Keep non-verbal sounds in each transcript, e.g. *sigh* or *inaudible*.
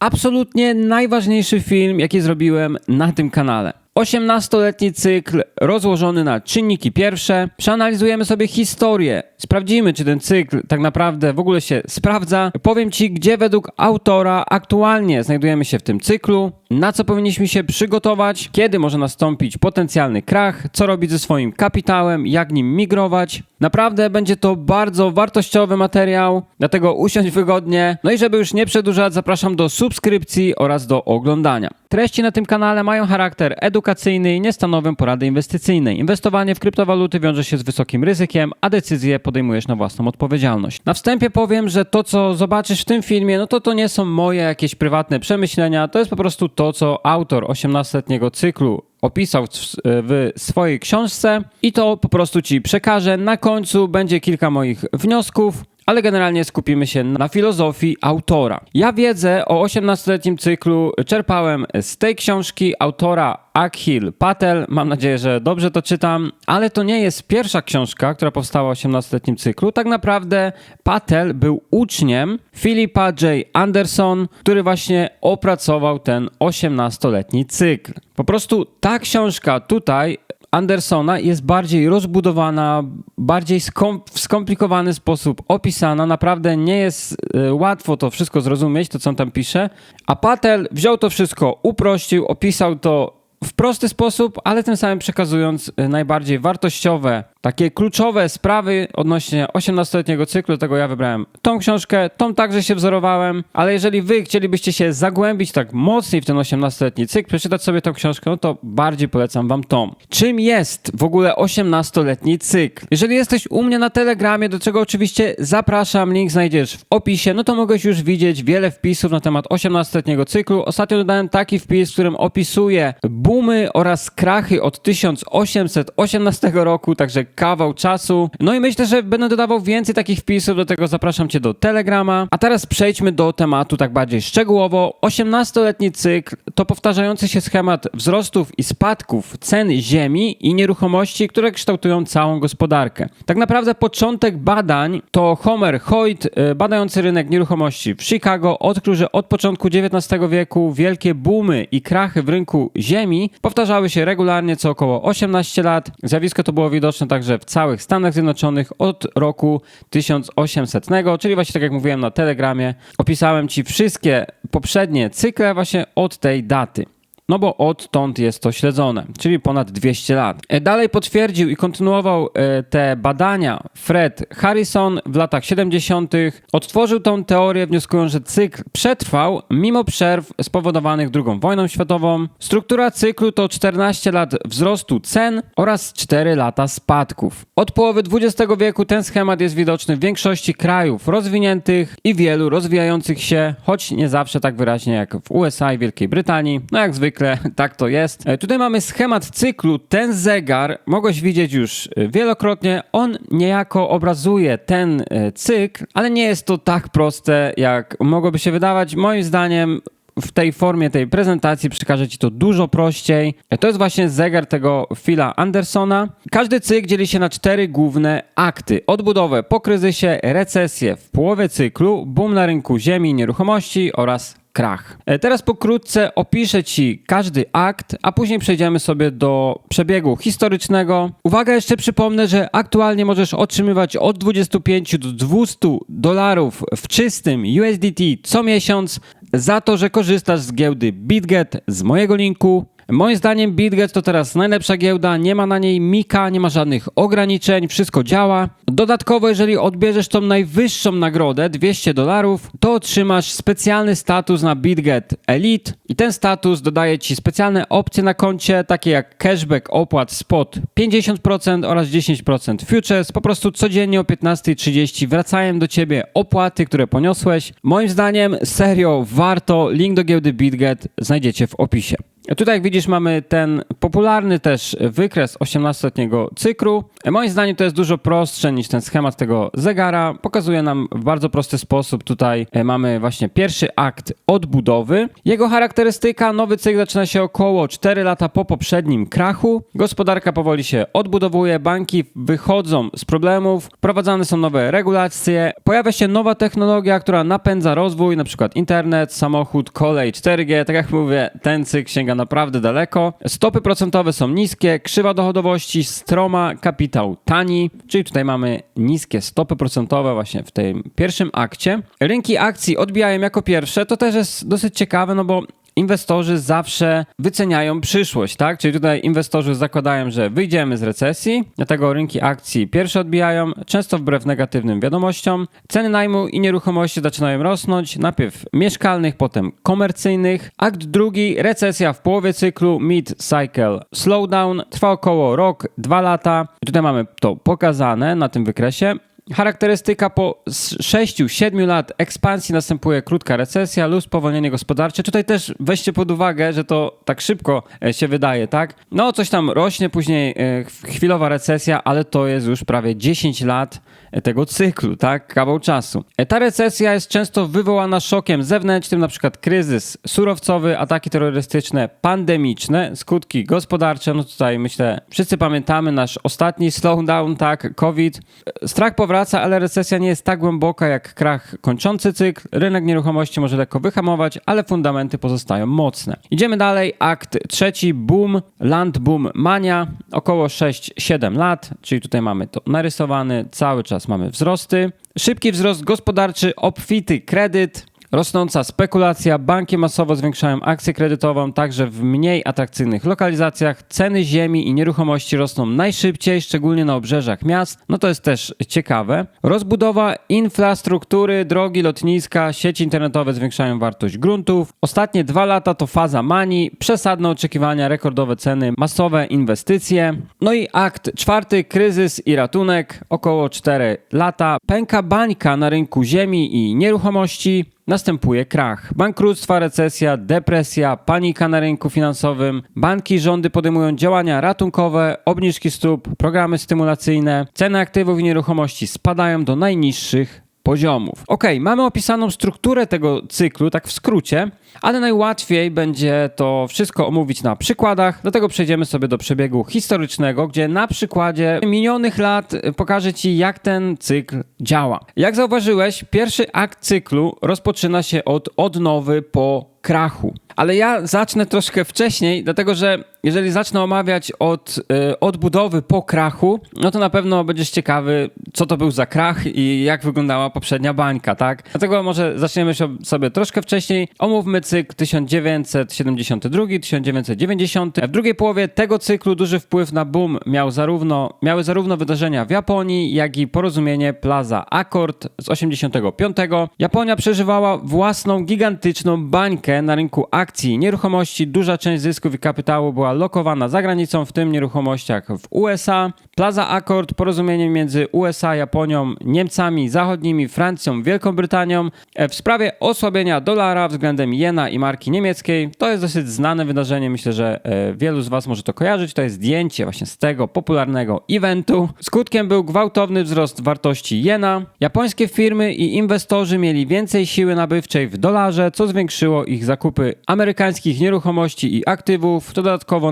absolutnie najważniejszy film, jaki zrobiłem na tym kanale. 18-letni cykl rozłożony na czynniki pierwsze. Przeanalizujemy sobie historię. Sprawdzimy, czy ten cykl tak naprawdę w ogóle się sprawdza. Powiem Ci, gdzie według autora aktualnie znajdujemy się w tym cyklu, na co powinniśmy się przygotować, kiedy może nastąpić potencjalny krach, co robić ze swoim kapitałem, jak nim migrować. Naprawdę będzie to bardzo wartościowy materiał, dlatego usiądź wygodnie. No i żeby już nie przedłużać, zapraszam do subskrypcji oraz do oglądania. Treści na tym kanale mają charakter edukacyjny i nie stanowią porady inwestycyjnej. Inwestowanie w kryptowaluty wiąże się z wysokim ryzykiem, a decyzje podejmujesz na własną odpowiedzialność. Na wstępie powiem, że to co zobaczysz w tym filmie, no to to nie są moje jakieś prywatne przemyślenia, to jest po prostu to, co autor 18-letniego cyklu opisał w, w swojej książce i to po prostu ci przekażę. Na końcu będzie kilka moich wniosków, ale generalnie skupimy się na filozofii autora. Ja wiedzę o 18-letnim cyklu czerpałem z tej książki autora Akhil Patel. Mam nadzieję, że dobrze to czytam, ale to nie jest pierwsza książka, która powstała w 18-letnim cyklu. Tak naprawdę Patel był uczniem Philipa J. Anderson, który właśnie opracował ten 18-letni cykl. Po prostu ta książka tutaj Andersona jest bardziej rozbudowana, bardziej skom w skomplikowany sposób opisana. Naprawdę nie jest y, łatwo to wszystko zrozumieć, to co on tam pisze. A Patel wziął to wszystko, uprościł, opisał to w prosty sposób, ale tym samym przekazując y, najbardziej wartościowe takie kluczowe sprawy odnośnie 18-letniego cyklu, tego ja wybrałem tą książkę, tą także się wzorowałem, ale jeżeli wy chcielibyście się zagłębić tak mocniej w ten 18-letni cykl, przeczytać sobie tą książkę, no to bardziej polecam wam tą. Czym jest w ogóle 18-letni cykl? Jeżeli jesteś u mnie na Telegramie, do czego oczywiście zapraszam, link znajdziesz w opisie, no to mogłeś już widzieć wiele wpisów na temat 18-letniego cyklu. Ostatnio dodałem taki wpis, w którym opisuję boomy oraz krachy od 1818 roku, także kawał czasu. No i myślę, że będę dodawał więcej takich wpisów, do tego zapraszam Cię do Telegrama. A teraz przejdźmy do tematu tak bardziej szczegółowo. 18-letni cykl to powtarzający się schemat wzrostów i spadków cen ziemi i nieruchomości, które kształtują całą gospodarkę. Tak naprawdę początek badań to Homer Hoyt, y, badający rynek nieruchomości w Chicago, odkrył, że od początku XIX wieku wielkie boomy i krachy w rynku ziemi powtarzały się regularnie co około 18 lat. Zjawisko to było widoczne także w całych Stanach Zjednoczonych od roku 1800, czyli właśnie tak jak mówiłem na Telegramie, opisałem Ci wszystkie poprzednie cykle właśnie od tej daty. No bo odtąd jest to śledzone, czyli ponad 200 lat. E, Dalej potwierdził i kontynuował e, te badania Fred Harrison w latach 70. Odtworzył tą teorię, wnioskując, że cykl przetrwał mimo przerw spowodowanych II wojną światową. Struktura cyklu to 14 lat wzrostu cen oraz 4 lata spadków. Od połowy XX wieku ten schemat jest widoczny w większości krajów rozwiniętych i wielu rozwijających się, choć nie zawsze tak wyraźnie jak w USA i Wielkiej Brytanii. No jak zwykle tak to jest. E, Tutaj mamy schemat cyklu. Ten zegar mogłeś widzieć już e, wielokrotnie. On niejako obrazuje ten e, cykl, ale nie jest to tak proste, jak mogłoby się wydawać. Moim zdaniem w tej formie tej prezentacji przekażę Ci to dużo prościej. To jest właśnie zegar tego Phila Andersona. Każdy cykl dzieli się na cztery główne akty. Odbudowę po kryzysie, recesję w połowie cyklu, boom na rynku ziemi i nieruchomości oraz krach. E, Teraz pokrótce opiszę Ci każdy akt, a później przejdziemy sobie do przebiegu historycznego. Uwaga, jeszcze przypomnę, że aktualnie możesz otrzymywać od 25 do 200 dolarów w czystym USDT co miesiąc za to, że korzystasz z giełdy BitGet z mojego linku. Moim zdaniem BitGet to teraz najlepsza giełda, nie ma na niej mika, nie ma żadnych ograniczeń, wszystko działa. Dodatkowo, jeżeli odbierzesz tą najwyższą nagrodę, 200 dolarów, to otrzymasz specjalny status na BitGet Elite i ten status dodaje Ci specjalne opcje na koncie, takie jak cashback opłat spot 50% oraz 10% futures. Po prostu codziennie o 15.30 wracają do Ciebie opłaty, które poniosłeś. Moim zdaniem serio warto, link do giełdy BitGet znajdziecie w opisie. Tutaj, jak widzisz, mamy ten popularny też wykres 18-letniego cyklu. Moim zdaniem to jest dużo prostsze niż ten schemat tego zegara. Pokazuje nam w bardzo prosty sposób. Tutaj e, mamy właśnie pierwszy akt odbudowy. Jego charakterystyka, nowy cykl zaczyna się około 4 lata po poprzednim krachu. Gospodarka powoli się odbudowuje, banki wychodzą z problemów, wprowadzane są nowe regulacje, pojawia się nowa technologia, która napędza rozwój, na przykład internet, samochód, kolej, 4G. Tak jak mówię, ten cykl sięga naprawdę daleko. Stopy procentowe są niskie, krzywa dochodowości stroma, kapitał tani, czyli tutaj mamy niskie stopy procentowe właśnie w tym pierwszym akcie. Rynki akcji odbijają jako pierwsze, to też jest dosyć ciekawe, no bo inwestorzy zawsze wyceniają przyszłość, tak? Czyli tutaj inwestorzy zakładają, że wyjdziemy z recesji, dlatego rynki akcji pierwsze odbijają, często wbrew negatywnym wiadomościom. Ceny najmu i nieruchomości zaczynają rosnąć, najpierw mieszkalnych, potem komercyjnych. Akt drugi, recesja w połowie cyklu, mid-cycle slowdown, trwa około rok, dwa lata. Tutaj mamy to pokazane na tym wykresie. Charakterystyka po 6-7 lat ekspansji następuje krótka recesja lub spowolnienie gospodarcze. Tutaj też weźcie pod uwagę, że to tak szybko e, się wydaje, tak? No, coś tam rośnie, później e, chwilowa recesja, ale to jest już prawie 10 lat e, tego cyklu, tak? Kawał czasu. Ta recesja jest często wywołana szokiem zewnętrznym, przykład kryzys surowcowy, ataki terrorystyczne, pandemiczne, skutki gospodarcze. No tutaj myślę, wszyscy pamiętamy nasz ostatni slowdown, tak? COVID. Strach powraca wraca, ale recesja nie jest tak głęboka jak krach kończący cykl. Rynek nieruchomości może lekko wyhamować, ale fundamenty pozostają mocne. Idziemy dalej. Akt trzeci, boom, land boom mania, około 6-7 lat, czyli tutaj mamy to narysowany, cały czas mamy wzrosty. Szybki wzrost gospodarczy, obfity kredyt, Rosnąca spekulacja, banki masowo zwiększają akcję kredytową także w mniej atrakcyjnych lokalizacjach. Ceny ziemi i nieruchomości rosną najszybciej, szczególnie na obrzeżach miast. No to jest też ciekawe. Rozbudowa infrastruktury, drogi, lotniska, sieci internetowe zwiększają wartość gruntów. Ostatnie dwa lata to faza mani, przesadne oczekiwania, rekordowe ceny, masowe inwestycje. No i akt czwarty, kryzys i ratunek, około 4 lata. Pęka bańka na rynku ziemi i nieruchomości następuje krach. Bankructwa, recesja, depresja, panika na rynku finansowym. Banki i rządy podejmują działania ratunkowe, obniżki stóp, programy stymulacyjne. Ceny aktywów i nieruchomości spadają do najniższych poziomów. Ok, mamy opisaną strukturę tego cyklu, tak w skrócie, ale najłatwiej będzie to wszystko omówić na przykładach. Do tego przejdziemy sobie do przebiegu historycznego, gdzie na przykładzie minionych lat pokażę Ci, jak ten cykl działa. Jak zauważyłeś, pierwszy akt cyklu rozpoczyna się od odnowy po krachu. Ale ja zacznę troszkę wcześniej, dlatego że jeżeli zacznę omawiać od y, odbudowy po krachu, no to na pewno będziesz ciekawy, co to był za krach i jak wyglądała poprzednia bańka, tak? Dlatego może zaczniemy sobie troszkę wcześniej. Omówmy cykl 1972-1990. W drugiej połowie tego cyklu duży wpływ na boom miał zarówno, miały zarówno wydarzenia w Japonii, jak i porozumienie Plaza Accord z 85. Japonia przeżywała własną gigantyczną bańkę na rynku akcji nieruchomości. Duża część zysków i kapitału była lokowana za granicą, w tym nieruchomościach w USA. Plaza Accord, porozumienie między USA, Japonią, Niemcami zachodnimi, Francją, Wielką Brytanią e, w sprawie osłabienia dolara względem jena i marki niemieckiej. To jest dosyć znane wydarzenie, myślę, że e, wielu z Was może to kojarzyć. To jest zdjęcie właśnie z tego popularnego eventu. Skutkiem był gwałtowny wzrost wartości jena. Japońskie firmy i inwestorzy mieli więcej siły nabywczej w dolarze, co zwiększyło ich zakupy amerykańskich nieruchomości i aktywów. To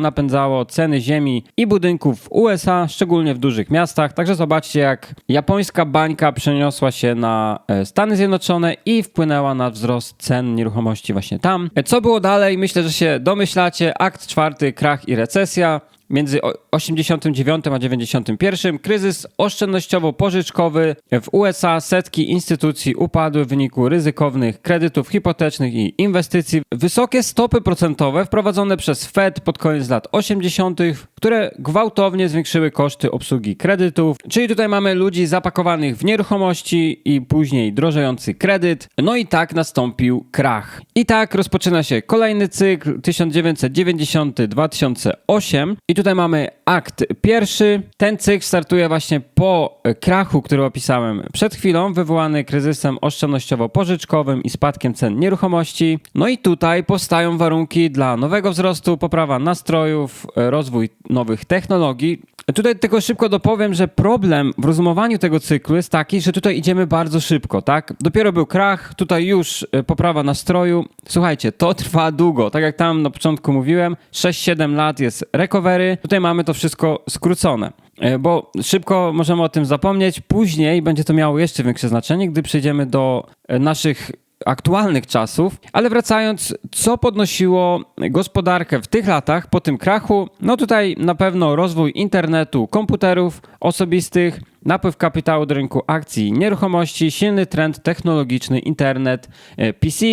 napędzało ceny ziemi i budynków w USA, szczególnie w dużych miastach. Także zobaczcie, jak japońska bańka przeniosła się na e, Stany Zjednoczone i wpłynęła na wzrost cen nieruchomości właśnie tam. E, co było dalej? Myślę, że się domyślacie. Akt czwarty, krach i recesja między 89 a 91 kryzys oszczędnościowo-pożyczkowy w USA setki instytucji upadły w wyniku ryzykownych kredytów hipotecznych i inwestycji. Wysokie stopy procentowe wprowadzone przez Fed pod koniec lat 80., które gwałtownie zwiększyły koszty obsługi kredytów. Czyli tutaj mamy ludzi zapakowanych w nieruchomości i później drożejący kredyt. No i tak nastąpił krach. I tak rozpoczyna się kolejny cykl 1990-2008 i tutaj mamy akt pierwszy. Ten cykl startuje właśnie po krachu, który opisałem przed chwilą, wywołany kryzysem oszczędnościowo-pożyczkowym i spadkiem cen nieruchomości. No i tutaj powstają warunki dla nowego wzrostu, poprawa nastrojów, rozwój nowych technologii. Tutaj tylko szybko dopowiem, że problem w rozumowaniu tego cyklu jest taki, że tutaj idziemy bardzo szybko, tak? Dopiero był krach, tutaj już e, poprawa nastroju. Słuchajcie, to *laughs* trwa długo. Tak jak tam na początku mówiłem, 6-7 lat jest recovery. Tutaj mamy to wszystko skrócone. E, Bo szybko możemy o tym zapomnieć, później będzie to miało jeszcze większe znaczenie, gdy przejdziemy do e, naszych aktualnych czasów. Ale wracając, co podnosiło gospodarkę w tych latach po tym krachu? No tutaj na pewno rozwój internetu, komputerów osobistych, napływ kapitału do rynku akcji nieruchomości, silny trend technologiczny, internet, e, PC.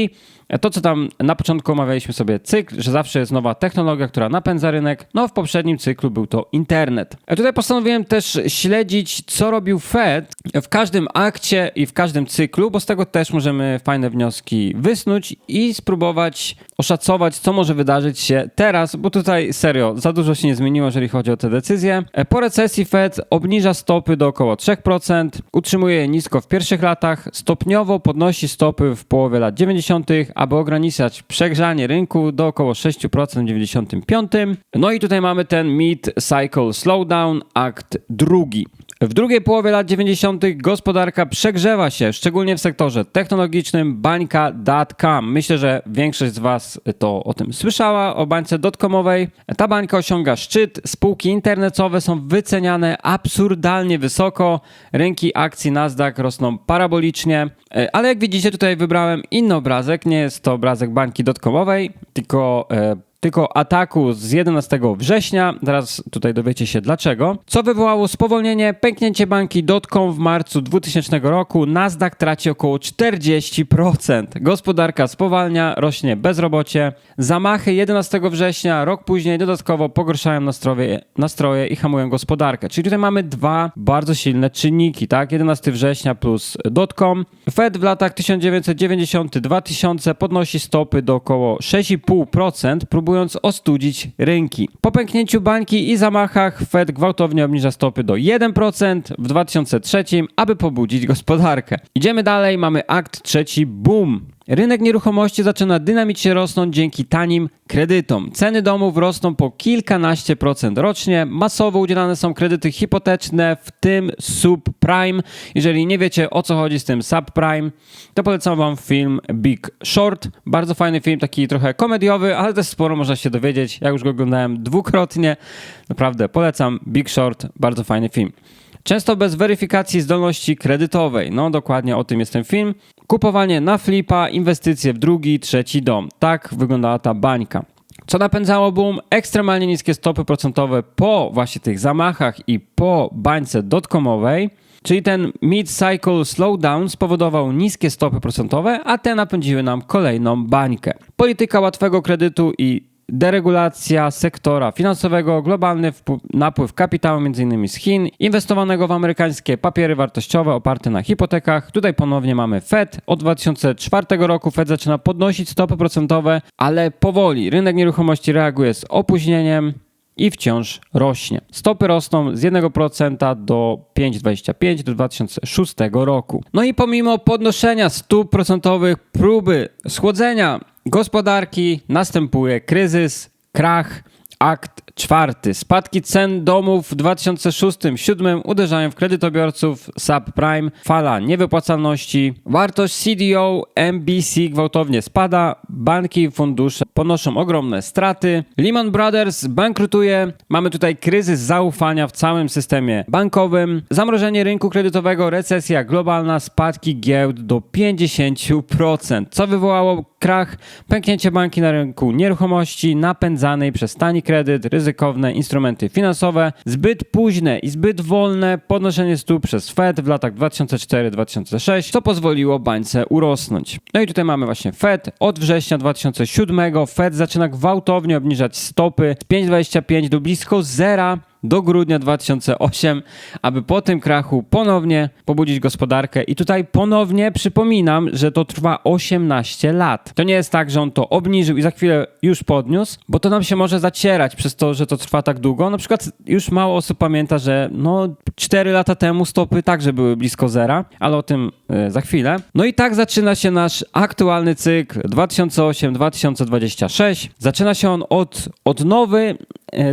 To, co tam na początku omawialiśmy sobie cykl, że zawsze jest nowa technologia, która napędza rynek. No, w poprzednim cyklu był to internet. A tutaj postanowiłem też śledzić, co robił Fed w każdym akcie i w każdym cyklu, bo z tego też możemy fajne wnioski wysnuć i spróbować oszacować, co może wydarzyć się teraz, bo tutaj serio, za dużo się nie zmieniło, jeżeli chodzi o te decyzje. E, Po recesji Fed obniża stopy do około 3%, utrzymuje je nisko w pierwszych latach, stopniowo podnosi stopy w połowie lat 90., aby ograniczać przegrzanie rynku do około 6% w 95. No i tutaj mamy ten mid-cycle slowdown, akt drugi. W drugiej połowie lat 90. gospodarka przegrzewa się, szczególnie w sektorze technologicznym, bańka.com. Myślę, że większość z Was to o tym słyszała, o bańce dotcomowej. Ta bańka osiąga szczyt, spółki internetowe są wyceniane absurdalnie wysoko, rynki akcji Nasdaq rosną parabolicznie, E, ale jak widzicie tutaj wybrałem inny obrazek, nie jest to obrazek bańki dotcomowej, tylko e, tylko ataku z 11 września. Zaraz tutaj dowiecie się dlaczego. Co wywołało spowolnienie, pęknięcie banki dotcom w marcu 2000 roku. Nasdaq traci około 40%. Gospodarka spowalnia, rośnie bezrobocie. Zamachy 11 września, rok później dodatkowo pogorszają nastroje, nastroje i hamują gospodarkę. Czyli tutaj mamy dwa bardzo silne czynniki, tak? 11 września plus dotcom. Fed w latach 1990-2000 podnosi stopy do około 6,5%, próbując ostudzić rynki. Po pęknięciu bańki i zamachach Fed gwałtownie obniża stopy do 1% w 2003, aby pobudzić gospodarkę. Idziemy dalej, mamy akt trzeci, boom. Rynek nieruchomości zaczyna dynamicznie rosnąć dzięki tanim kredytom. Ceny domów rosną po kilkanaście procent rocznie. Masowo udzielane są kredyty hipoteczne, w tym subprime. Jeżeli nie wiecie o co chodzi z tym subprime, to polecam wam film Big Short. Bardzo fajny film, taki trochę komediowy, ale też sporo można się dowiedzieć. Ja już go oglądałem dwukrotnie. Naprawdę polecam Big Short, bardzo fajny film. Często bez weryfikacji zdolności kredytowej. No dokładnie o tym jest ten film. Kupowanie na flipa, inwestycje w drugi, trzeci dom. Tak wyglądała ta bańka. Co napędzało boom? Ekstremalnie niskie stopy procentowe po właśnie tych zamachach i po bańce dotcomowej. Czyli ten mid-cycle slowdown spowodował niskie stopy procentowe, a te napędziły nam kolejną bańkę. Polityka łatwego kredytu i deregulacja sektora finansowego, globalny napływ kapitału m.in. z Chin, inwestowanego w amerykańskie papiery wartościowe oparte na hipotekach. Tutaj ponownie mamy Fed. Od 2004 roku Fed zaczyna podnosić stopy procentowe, ale powoli. Rynek nieruchomości reaguje z opóźnieniem i wciąż rośnie. Stopy rosną z 1% do 5,25 do 2006 roku. No i pomimo podnoszenia stóp procentowych, próby schłodzenia gospodarki, następuje kryzys, krach, akt czwarty. Spadki cen domów w 2006-2007 uderzają w kredytobiorców subprime, fala niewypłacalności, wartość CDO MBC gwałtownie spada, banki i fundusze ponoszą ogromne straty, Lehman Brothers bankrutuje, mamy tutaj kryzys zaufania w całym systemie bankowym, zamrożenie rynku kredytowego, recesja globalna, spadki giełd do 50%, co wywołało krach, pęknięcie banki na rynku nieruchomości napędzanej przez tani kredyt, ryzykowne instrumenty finansowe, zbyt późne i zbyt wolne podnoszenie stóp przez Fed w latach 2004-2006, co pozwoliło bańce urosnąć. No i tutaj mamy właśnie Fed. Od września 2007 Fed zaczyna gwałtownie obniżać stopy z 5,25 do blisko zera do grudnia 2008, aby po tym krachu ponownie pobudzić gospodarkę. I tutaj ponownie przypominam, że to trwa 18 lat. To nie jest tak, że on to obniżył i za chwilę już podniósł, bo to nam się może zacierać przez to, że to trwa tak długo. Na przykład już mało osób pamięta, że no 4 lata temu stopy także były blisko zera, ale o tym e, za chwilę. No i tak zaczyna się nasz aktualny cykl 2008-2026. Zaczyna się on od odnowy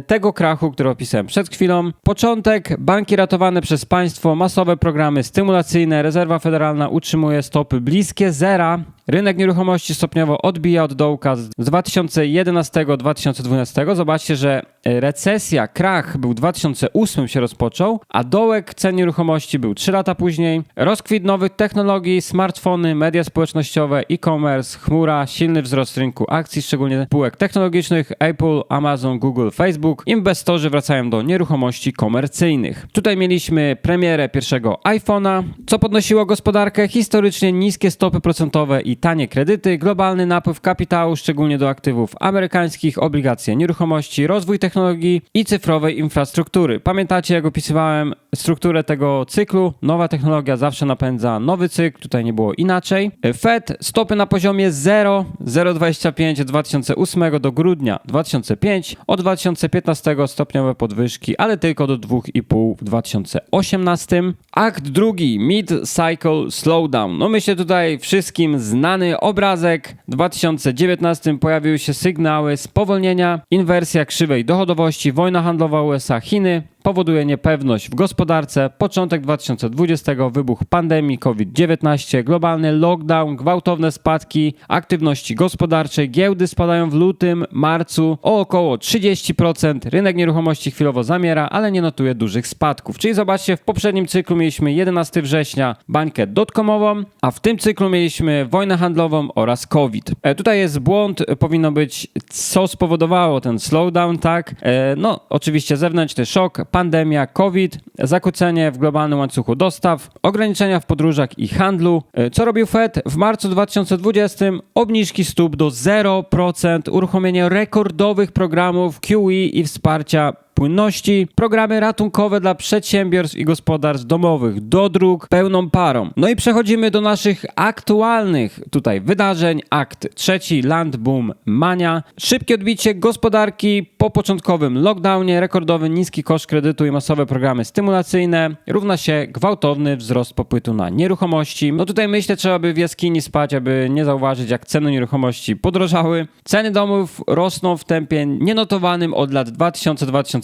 tego krachu, który opisałem przed chwilą. Początek, banki ratowane przez państwo, masowe programy stymulacyjne, rezerwa federalna utrzymuje stopy bliskie zera. Rynek nieruchomości stopniowo odbija od dołka z 2011-2012. Zobaczcie, że e, recesja, krach był w 2008 się rozpoczął, a dołek cen nieruchomości był 3 lata później. Rozkwit nowych technologii, smartfony, media społecznościowe, e-commerce, chmura, silny wzrost rynku akcji, szczególnie spółek technologicznych Apple, Amazon, Google, Facebook. Inwestorzy wracają do nieruchomości komercyjnych. Tutaj mieliśmy premierę pierwszego iPhone'a, co podnosiło gospodarkę, historycznie niskie stopy procentowe i tanie kredyty, globalny napływ kapitału, szczególnie do aktywów amerykańskich, obligacje nieruchomości, rozwój technologii i cyfrowej infrastruktury. Pamiętacie, jak opisywałem strukturę tego cyklu? Nowa technologia zawsze napędza nowy cykl, tutaj nie było inaczej. Fed stopy na poziomie 0, 0,25 od 2008 do grudnia 2005, od 2015 stopniowe podwyżki, ale tylko do 2,5 w 2018. Akt drugi, Mid-Cycle Slowdown. No myślę tutaj wszystkim znany obrazek. W 2019 pojawiły się sygnały spowolnienia, inwersja krzywej dochodowości, wojna handlowa USA-Chiny, powoduje niepewność w gospodarce. Początek 2020, wybuch pandemii COVID-19, globalny lockdown, gwałtowne spadki aktywności gospodarczej. Giełdy spadają w lutym, marcu o około 30%. Rynek nieruchomości chwilowo zamiera, ale nie notuje dużych spadków. Czyli zobaczcie, w poprzednim cyklu mieliśmy 11 września bańkę dotcomową, a w tym cyklu mieliśmy wojnę handlową oraz COVID. E, tutaj jest błąd, powinno być co spowodowało ten slowdown, tak? E, no, oczywiście zewnętrzny szok, pandemia, COVID, zakłócenie w globalnym łańcuchu dostaw, ograniczenia w podróżach i handlu. E, Co robił Fed? W marcu 2020 obniżki stóp do 0%, uruchomienie rekordowych programów QE i wsparcia płynności, programy ratunkowe dla przedsiębiorstw i gospodarstw domowych, do dróg pełną parą. No i przechodzimy do naszych aktualnych tutaj wydarzeń. Akt trzeci, Land Boom Mania. Szybkie odbicie gospodarki po początkowym lockdownie, rekordowy niski koszt kredytu i masowe programy stymulacyjne równa się gwałtowny wzrost popytu na nieruchomości. No tutaj myślę, trzeba by w jaskini spać, aby nie zauważyć, jak ceny nieruchomości podrożały. Ceny domów rosną w tempie nienotowanym od lat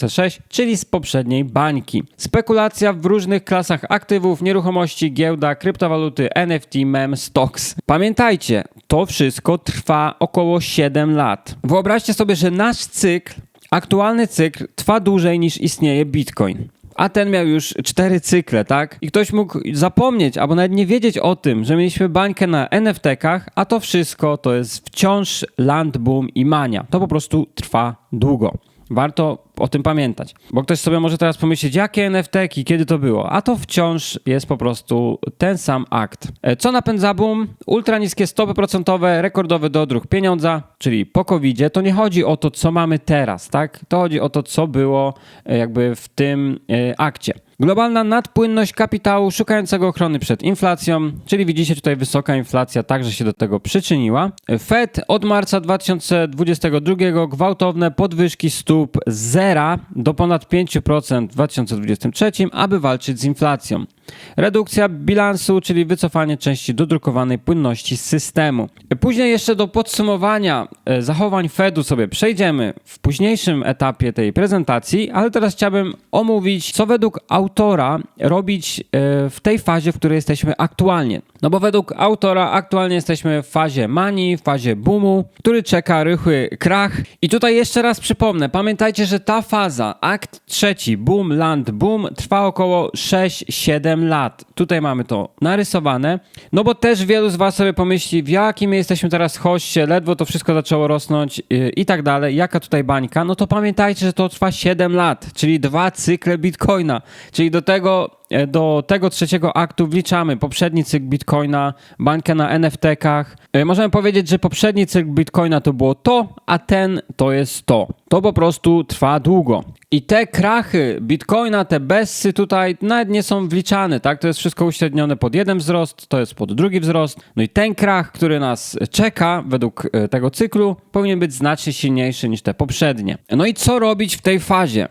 2000-2006, czyli z poprzedniej bańki. Spekulacja w różnych klasach aktywów, nieruchomości, giełda, kryptowaluty, NFT, mem, stocks. Pamiętajcie, to wszystko trwa około 7 lat. Wyobraźcie sobie, że nasz cykl, aktualny cykl trwa dłużej niż istnieje Bitcoin. A ten miał już cztery cykle, tak? I ktoś mógł zapomnieć albo nawet nie wiedzieć o tym, że mieliśmy bańkę na NFT-kach, a to wszystko to jest wciąż land boom i mania. To po prostu trwa długo. Warto o tym pamiętać. Bo ktoś sobie może teraz pomyśleć, jakie NFT-ki, kiedy to było? A to wciąż jest po prostu ten sam akt. E, Co napędza boom? Ultra niskie stopy procentowe, rekordowy dodruk pieniądza, czyli po covid To nie chodzi o to, co mamy teraz, tak? To chodzi o to, co było e, jakby w tym e, akcie. Globalna nadpłynność kapitału szukającego ochrony przed inflacją, czyli widzicie tutaj wysoka inflacja także się do tego przyczyniła. Fed od marca 2022 gwałtowne podwyżki stóp zera do ponad 5% w 2023, aby walczyć z inflacją. Redukcja bilansu, czyli wycofanie części dodrukowanej płynności z systemu. Później jeszcze do podsumowania e, zachowań Fedu sobie przejdziemy w późniejszym etapie tej prezentacji, ale teraz chciałbym omówić, co według autora robić e, w tej fazie, w której jesteśmy aktualnie. No bo według autora aktualnie jesteśmy w fazie manii, w fazie boomu, który czeka rychły krach. I tutaj jeszcze raz przypomnę, pamiętajcie, że ta faza, akt trzeci, boom, land, boom, trwa około 6-7 lat. Tutaj mamy to narysowane, no bo też wielu z was sobie pomyśli, w jakim my jesteśmy teraz hoście, ledwo to wszystko zaczęło rosnąć yy, i tak dalej, jaka tutaj bańka, no to pamiętajcie, że to trwa 7 lat, czyli dwa cykle Bitcoina, czyli do tego do tego trzeciego aktu wliczamy poprzedni cykl Bitcoina, bańkę na NFT-kach. E, Możemy powiedzieć, że poprzedni cykl Bitcoina to było to, a ten to jest to. To po prostu trwa długo. I te krachy Bitcoina, te bessy tutaj nawet nie są wliczane, tak? To jest wszystko uśrednione pod jeden wzrost, to jest pod drugi wzrost. No i ten krach, który nas czeka według e, tego cyklu, powinien być znacznie silniejszy niż te poprzednie. No i co robić w tej fazie?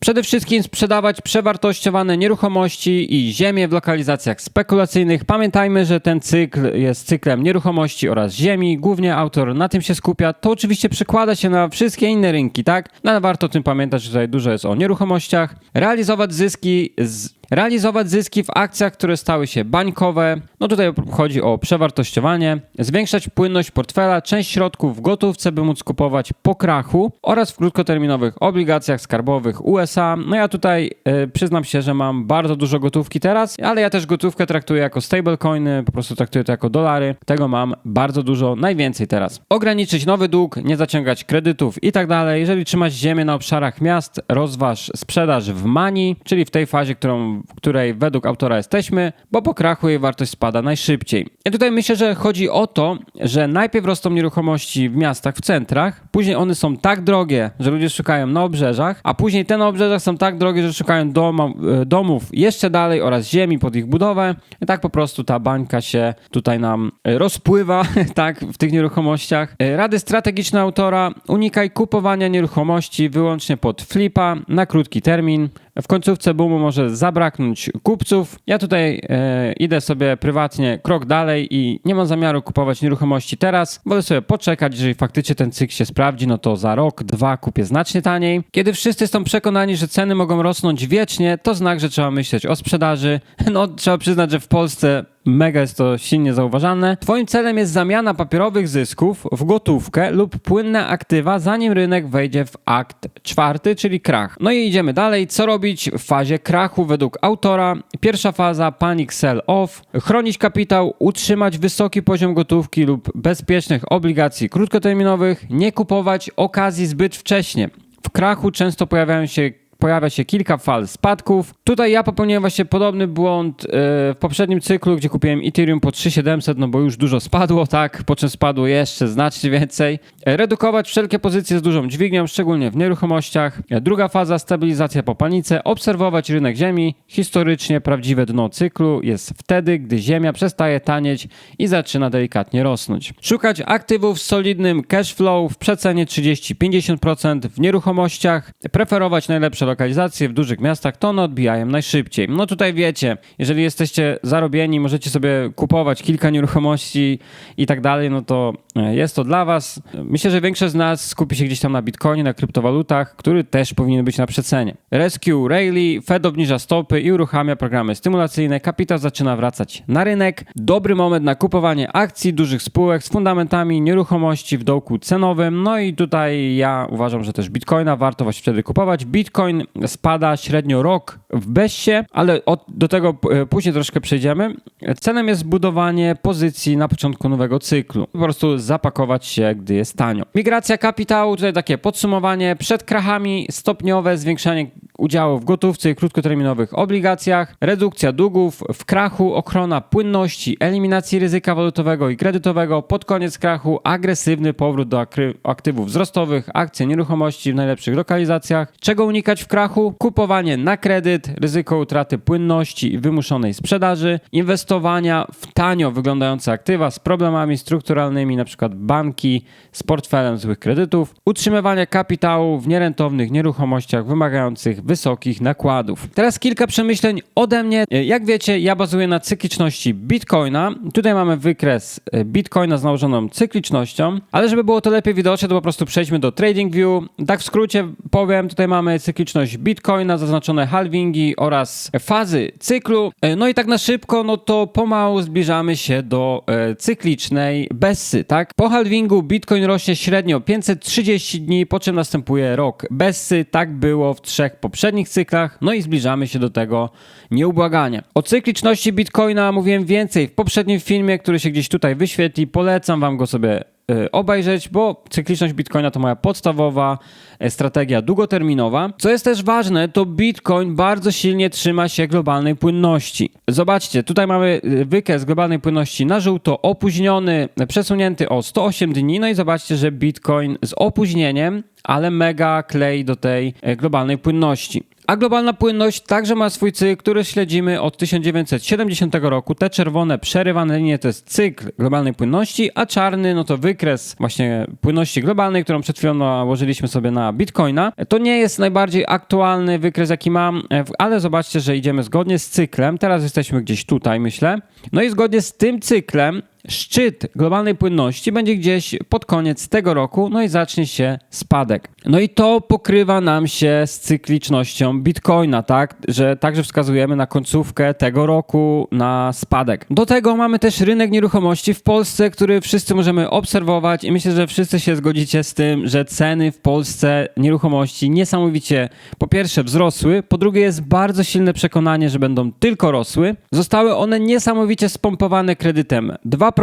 Przede wszystkim sprzedawać przewartościowane nieruchomości i ziemię w lokalizacjach spekulacyjnych. Pamiętajmy, że ten cykl jest cyklem nieruchomości oraz ziemi. Głównie autor na tym się skupia. To oczywiście przekłada się na wszystkie inne rynki, tak? No ale warto o tym pamiętać, że tutaj dużo jest o nieruchomościach. Realizować zyski z Realizować zyski w akcjach, które stały się bańkowe. No tutaj chodzi o przewartościowanie. Zwiększać płynność portfela, część środków w gotówce, by móc kupować po krachu oraz w krótkoterminowych obligacjach skarbowych USA. No ja tutaj e, przyznam się, że mam bardzo dużo gotówki teraz, ale ja też gotówkę traktuję jako stablecoiny, po prostu traktuję to jako dolary. Tego mam bardzo dużo, najwięcej teraz. Ograniczyć nowy dług, nie zaciągać kredytów i tak dalej. Jeżeli trzymasz ziemię na obszarach miast, rozważ sprzedaż w mani, czyli w tej fazie, którą w której według autora jesteśmy, bo po krachu jej wartość spada najszybciej. I tutaj myślę, że chodzi o to, że najpierw rosną nieruchomości w miastach, w centrach, później one są tak drogie, że ludzie szukają na obrzeżach, a później te na obrzeżach są tak drogie, że szukają doma, e, domów jeszcze dalej oraz ziemi pod ich budowę. I tak po prostu ta bańka się tutaj nam e, rozpływa, *laughs* tak, w tych nieruchomościach. E, Rady strategiczne autora: unikaj kupowania nieruchomości wyłącznie pod flipa na krótki termin. W końcówce boomu może zabraknąć kupców. Ja tutaj e, idę sobie prywatnie krok dalej i nie mam zamiaru kupować nieruchomości teraz. Wolę sobie poczekać, jeżeli faktycznie ten cykl się sprawdzi, no to za rok, dwa kupię znacznie taniej. Kiedy wszyscy są przekonani, że ceny mogą rosnąć wiecznie, to znak, że trzeba myśleć o sprzedaży. No, trzeba przyznać, że w Polsce mega jest to silnie zauważalne. Twoim celem jest zamiana papierowych zysków w gotówkę lub płynne aktywa, zanim rynek wejdzie w akt czwarty, czyli krach. No i idziemy dalej. Co robić w fazie krachu według autora? Pierwsza faza panic sell off. Chronić kapitał, utrzymać wysoki poziom gotówki lub bezpiecznych obligacji krótkoterminowych, nie kupować okazji zbyt wcześnie. W krachu często pojawiają się pojawia się kilka fal spadków. Tutaj ja popełniłem właśnie podobny błąd yy, w poprzednim cyklu, gdzie kupiłem Ethereum po 3700, no bo już dużo spadło, tak, po czym spadło jeszcze znacznie więcej. E, Redukować wszelkie pozycje z dużą dźwignią, szczególnie w nieruchomościach. E, Druga faza, stabilizacja po panice. Obserwować rynek ziemi. Historycznie prawdziwe dno cyklu jest wtedy, gdy ziemia przestaje tanieć i zaczyna delikatnie rosnąć. Szukać aktywów z solidnym cash flow w przecenie 30-50% w nieruchomościach. Preferować najlepsze lokalizacje w dużych miastach, to one odbijają najszybciej. No tutaj wiecie, jeżeli jesteście zarobieni, możecie sobie kupować kilka nieruchomości i tak dalej, no to e, jest to dla was. Myślę, że większość z nas skupi się gdzieś tam na Bitcoinie, na kryptowalutach, który też powinien być na przecenie. Rescue Rayleigh, Fed obniża stopy i uruchamia programy stymulacyjne, kapitał zaczyna wracać na rynek. Dobry moment na kupowanie akcji dużych spółek z fundamentami nieruchomości w dołku cenowym. No i tutaj ja uważam, że też Bitcoina warto właśnie wtedy kupować. Bitcoin spada średnio rok w bezsie, ale od, do tego e, później troszkę przejdziemy. Celem jest budowanie pozycji na początku nowego cyklu. Po prostu zapakować się, gdy jest tanio. Migracja kapitału, tutaj takie podsumowanie. Przed krachami stopniowe zwiększanie udziału w gotówce i krótkoterminowych obligacjach, redukcja długów w krachu, ochrona płynności, eliminacji ryzyka walutowego i kredytowego, pod koniec krachu agresywny powrót do aktywów wzrostowych, akcje nieruchomości w najlepszych lokalizacjach. Czego unikać w krachu? Kupowanie na kredyt, ryzyko utraty płynności i wymuszonej sprzedaży, inwestowania w tanio wyglądające aktywa z problemami strukturalnymi, np. banki z portfelem złych kredytów, utrzymywanie kapitału w nierentownych nieruchomościach wymagających wysokich nakładów. Teraz kilka przemyśleń ode mnie. Jak wiecie, ja bazuję na cykliczności Bitcoina. Tutaj mamy wykres e, Bitcoina z nałożoną cyklicznością, ale żeby było to lepiej widoczne, to po prostu przejdźmy do TradingView. Tak w skrócie powiem, tutaj mamy cykliczność Bitcoina, zaznaczone halvingi oraz fazy cyklu. E, No i tak na szybko, no to pomału zbliżamy się do e, cyklicznej Bessy, tak? Po halvingu Bitcoin rośnie średnio 530 dni, po czym następuje rok Bessy. Tak było w trzech poprzednich cyklach, no i zbliżamy się do tego nieubłaganie. O cykliczności Bitcoina mówiłem więcej w poprzednim filmie, który się gdzieś tutaj wyświetli. Polecam wam go sobie obejrzeć, bo cykliczność Bitcoina to moja podstawowa e, strategia długoterminowa. Co jest też ważne, to Bitcoin bardzo silnie trzyma się globalnej płynności. Zobaczcie, tutaj mamy y, wykres globalnej płynności na żółto, opóźniony, przesunięty o 108 dni. No i zobaczcie, że Bitcoin z opóźnieniem, ale mega klei do tej globalnej płynności. A globalna płynność także ma swój cykl, który śledzimy od 1970 roku. Te czerwone przerywane linie to jest cykl globalnej płynności, a czarny no to wykres właśnie płynności globalnej, którą przed chwilą nałożyliśmy sobie na Bitcoina. To nie jest najbardziej aktualny wykres, jaki mam, e, ale zobaczcie, że idziemy zgodnie z cyklem. Teraz jesteśmy gdzieś tutaj, myślę. No i zgodnie z tym cyklem szczyt globalnej płynności będzie gdzieś pod koniec tego roku, no i zacznie się spadek. No i to pokrywa nam się z cyklicznością Bitcoina, tak? Że także wskazujemy na końcówkę tego roku na spadek. Do tego mamy też rynek nieruchomości w Polsce, który wszyscy możemy obserwować i myślę, że wszyscy się zgodzicie z tym, że ceny w Polsce nieruchomości niesamowicie po pierwsze wzrosły, po drugie jest bardzo silne przekonanie, że będą tylko rosły. Zostały one niesamowicie spompowane kredytem 2%,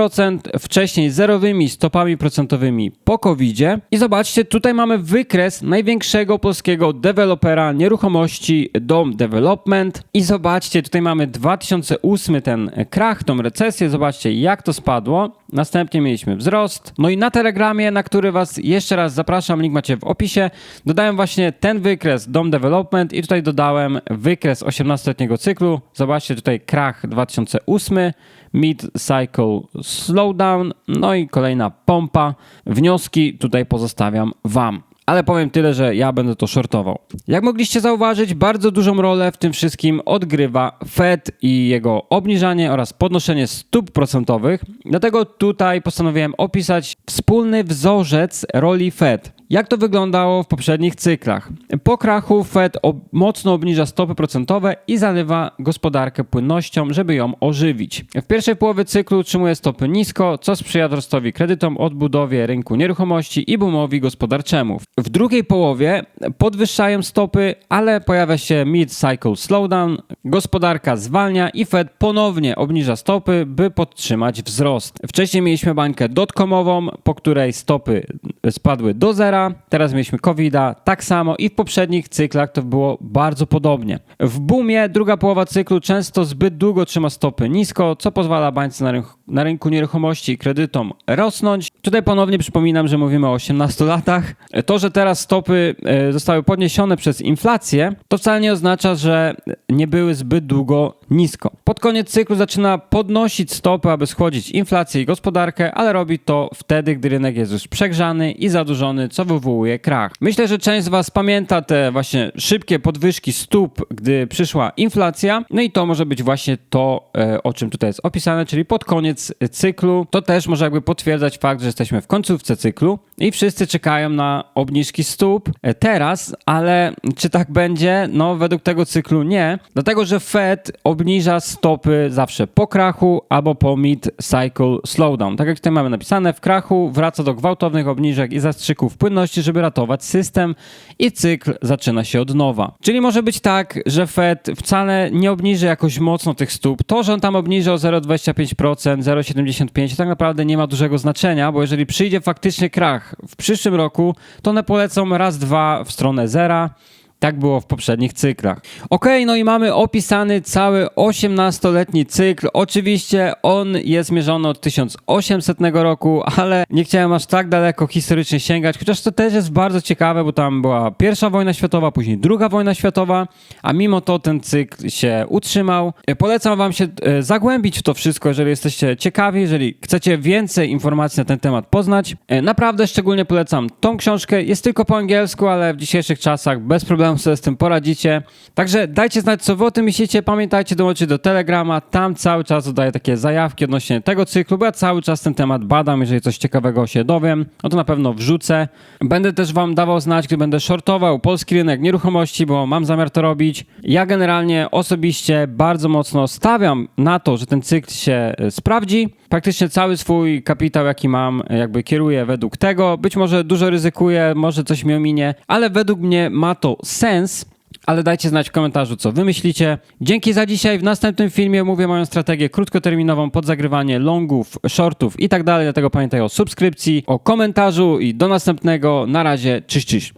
wcześniej zerowymi stopami procentowymi po covid -zie. I zobaczcie, tutaj mamy wykres największego polskiego dewelopera nieruchomości Dom Development. I zobaczcie, tutaj mamy 2008 ten krach, tą recesję, zobaczcie jak to spadło. Następnie mieliśmy wzrost. No i na Telegramie, na który Was jeszcze raz zapraszam, link macie w opisie, dodałem właśnie ten wykres Dom Development i tutaj dodałem wykres 18-letniego cyklu. Zobaczcie tutaj krach 2008, mid-cycle slowdown, no i kolejna pompa. Wnioski tutaj pozostawiam Wam. Ale powiem tyle, że ja będę to shortował. Jak mogliście zauważyć, bardzo dużą rolę w tym wszystkim odgrywa Fed i jego obniżanie oraz podnoszenie stóp procentowych. Dlatego tutaj postanowiłem opisać wspólny wzorzec roli Fed. Jak to wyglądało w poprzednich cyklach? Po krachu Fed ob mocno obniża stopy procentowe i zalewa gospodarkę płynnością, żeby ją ożywić. W pierwszej połowie cyklu utrzymuje stopy nisko, co sprzyja wzrostowi kredytom, odbudowie rynku nieruchomości i boomowi gospodarczemu. W drugiej połowie podwyższają stopy, ale pojawia się mid-cycle slowdown, gospodarka zwalnia i Fed ponownie obniża stopy, by podtrzymać wzrost. Wcześniej mieliśmy bańkę dotcomową, po której stopy spadły do zera, teraz mieliśmy covid -a, tak samo i w poprzednich cyklach to było bardzo podobnie. W boomie druga połowa cyklu często zbyt długo trzyma stopy nisko, co pozwala bańce na, rynku, na rynku nieruchomości i kredytom rosnąć. Tutaj ponownie przypominam, że mówimy o 18 latach. To, że teraz stopy e, zostały podniesione przez inflację, to wcale nie oznacza, że nie były zbyt długo nisko. Pod koniec cyklu zaczyna podnosić stopy, aby schłodzić inflację i gospodarkę, ale robi to wtedy, gdy rynek jest już przegrzany i zadłużony, co wywołuje krach. Myślę, że część z Was pamięta te właśnie szybkie podwyżki stóp, gdy przyszła inflacja. No i to może być właśnie to, e, o czym tutaj jest opisane, czyli pod koniec cyklu. To też może jakby potwierdzać fakt, że jesteśmy w końcówce cyklu i wszyscy czekają na obniżki stóp e, teraz, ale czy tak będzie? No, według tego cyklu nie, dlatego że Fed obniża stopy zawsze po krachu albo po mid-cycle slowdown. Tak jak tutaj mamy napisane, w krachu wraca do gwałtownych obniżek i zastrzyków płynności, żeby ratować system i cykl zaczyna się od nowa. Czyli może być tak, że Fed wcale nie obniży jakoś mocno tych stóp. To, że on tam obniży o 0,25%, 0,75% tak naprawdę nie ma dużego znaczenia, bo jeżeli przyjdzie faktycznie krach w przyszłym roku, to one polecą raz, dwa w stronę zera. Tak było w poprzednich cyklach. Ok, no i mamy opisany cały 18-letni cykl. Oczywiście on jest mierzony od 1800 roku, ale nie chciałem aż tak daleko historycznie sięgać, chociaż to też jest bardzo ciekawe, bo tam była pierwsza wojna światowa, później druga wojna światowa, a mimo to ten cykl się utrzymał. Polecam wam się e, zagłębić w to wszystko, jeżeli jesteście ciekawi, jeżeli chcecie więcej informacji na ten temat poznać. E, naprawdę szczególnie polecam tą książkę. Jest tylko po angielsku, ale w dzisiejszych czasach bez problemu sobie z tym poradzicie. Także dajcie znać, co wy o tym myślicie. Pamiętajcie dołączyć do Telegrama. Tam cały czas dodaję takie zajawki odnośnie tego cyklu, bo ja cały czas ten temat badam. Jeżeli coś ciekawego się dowiem, no to na pewno wrzucę. Będę też wam dawał znać, gdy będę shortował polski rynek nieruchomości, bo mam zamiar to robić. Ja generalnie osobiście bardzo mocno stawiam na to, że ten cykl się e, sprawdzi. Praktycznie cały swój kapitał, jaki mam, jakby kieruję według tego. Być może dużo ryzykuję, może coś mi ominie, ale według mnie ma to sens ale dajcie znać w komentarzu, co wy myślicie. Dzięki za dzisiaj. W następnym filmie mówię moją strategię krótkoterminową pod zagrywanie longów, shortów i tak dalej. Dlatego pamiętaj o subskrypcji, o komentarzu i do następnego. Na razie, cześć, cześć.